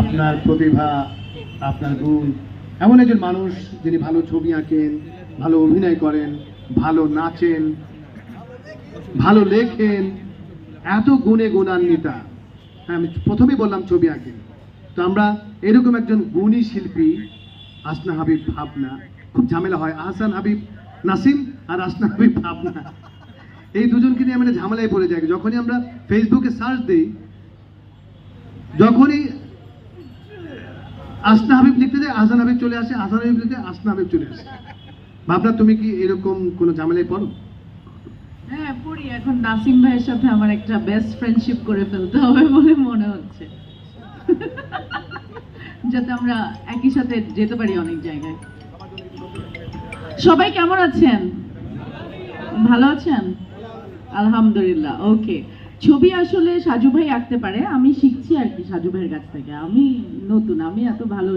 আপনার প্রতিভা, আপনার গুণ। এমন একজন মানুষ যিনি ভালো ছবি আঁকেন, ভালো অভিনয় করেন, ভালো নাচেন, ভালো লেখেন, এত গুণে গুণান্বিতা। হ্যাঁ আমি প্রথমেই বললাম ছবি আঁকেন। তো আমরা এরকম একজন গুণী শিল্পী আসনা হাবিব ভাবনা। খুব ঝামেলা হয় আহসান হাবিব নাসিম আর আসনা হাবিব ভাবনা। এই দুজনকে নিয়ে আমরা ঝামেলায় পড়ে যাই যখনই আমরা ফেসবুকে সার্চ দিই যখনই আসনা হাবিব লিখতে যায় আহসান হাবিব চলে আসে আহসান হাবিব লিখতে আসনা হাবিব চলে আসে। ভাবনা, তুমি কি এরকম কোনো ঝামেলায় পড়ো? হ্যাঁ পড়ি। এখন নাসিম ভাইয়ের সাথে আমার একটা বেস্ট ফ্রেন্ডশিপ করে ফেলতে হবে বলে মনে হচ্ছে। যাতে আমরা একই সাথে যেতে পারি অনেক জায়গায়। সবাই কেমন আছেন? ভালো আছেন? আলহামদুলিল্লাহ ওকে ছবি আসলে সাজু ভাই আঁকতে পারে, আমি শিখছি আর কি সাজু ভাইয়ের কাছ থেকে। আমি নতুন, আমি এত ভালো